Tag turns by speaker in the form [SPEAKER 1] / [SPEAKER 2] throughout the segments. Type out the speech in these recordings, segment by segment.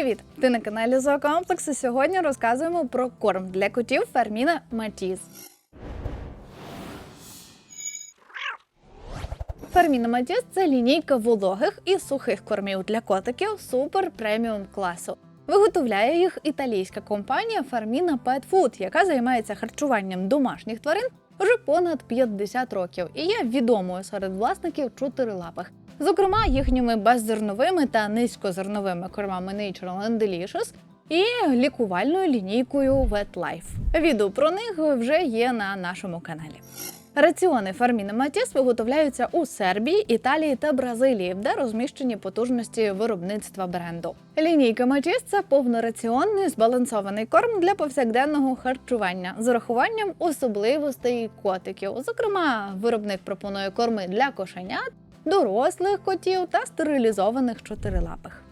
[SPEAKER 1] Привіт! Ти на каналі Зоокомплекс і Сьогодні розказуємо про корм для котів Ферміна Матіз. Ферміна Матіз це лінійка вологих і сухих кормів для котиків супер преміум класу. Виготовляє їх італійська компанія Ферміна Pet Food, яка займається харчуванням домашніх тварин вже понад 50 років і є відомою серед власників чотирилапих. Зокрема, їхніми беззерновими та низькозерновими кормами Natural and Delicious і лікувальною лінійкою WetLife. Відео про них вже є на нашому каналі. Раціони Фарміна Матіс виготовляються у Сербії, Італії та Бразилії, де розміщені потужності виробництва бренду. Лінійка Матіс це повнораціонний збалансований корм для повсякденного харчування з урахуванням особливостей котиків. Зокрема, виробник пропонує корми для кошенят, дорослих котів та стерилізованих чотирилапих.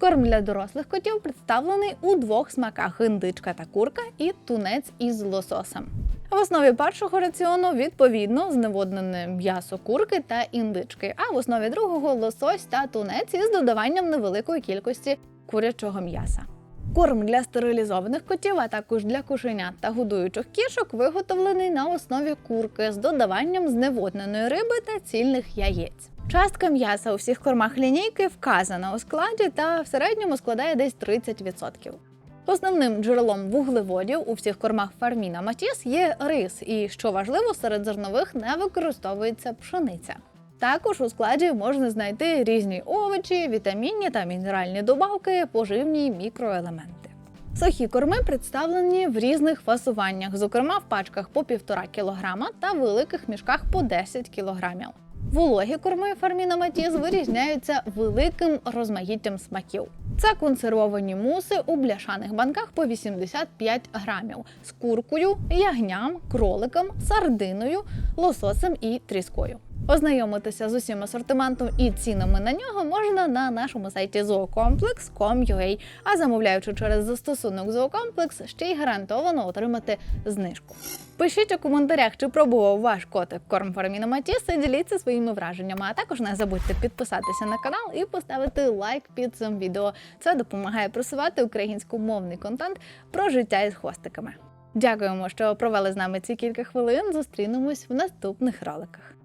[SPEAKER 1] Корм для дорослих котів представлений у двох смаках: індичка та курка і тунець із лососем. В основі першого раціону відповідно зневоднене м'ясо курки та індички, а в основі другого лосось та тунець із додаванням невеликої кількості курячого м'яса. Корм для стерилізованих котів, а також для кошенят та годуючих кішок виготовлений на основі курки з додаванням зневодненої риби та цільних яєць. Частка м'яса у всіх кормах лінійки вказана у складі та в середньому складає десь 30%. Основним джерелом вуглеводів у всіх кормах Фарміна Матіс є рис, і що важливо, серед зернових не використовується пшениця. Також у складі можна знайти різні овочі, вітамінні та мінеральні добавки, поживні мікроелементи. Сухі корми представлені в різних фасуваннях, зокрема в пачках по 1,5 кг та великих мішках по 10 кг. Вологі корми Фарміна Матіс вирізняються великим розмаїттям смаків. Це консервовані муси у бляшаних банках по 85 грамів з куркою, ягням, кроликом, сардиною, лососем і тріскою. Ознайомитися з усім асортиментом і цінами на нього можна на нашому сайті zoocomplex.com.ua, а замовляючи через застосунок Zoocomplex, ще й гарантовано отримати знижку. Пишіть у коментарях, чи пробував ваш котик корм Фарміна Матіс і діліться своїми враженнями. А також не забудьте підписатися на канал і поставити лайк під цим відео. Це допомагає просувати українськомовний контент про життя із хвостиками. Дякуємо, що провели з нами ці кілька хвилин. Зустрінемось в наступних роликах.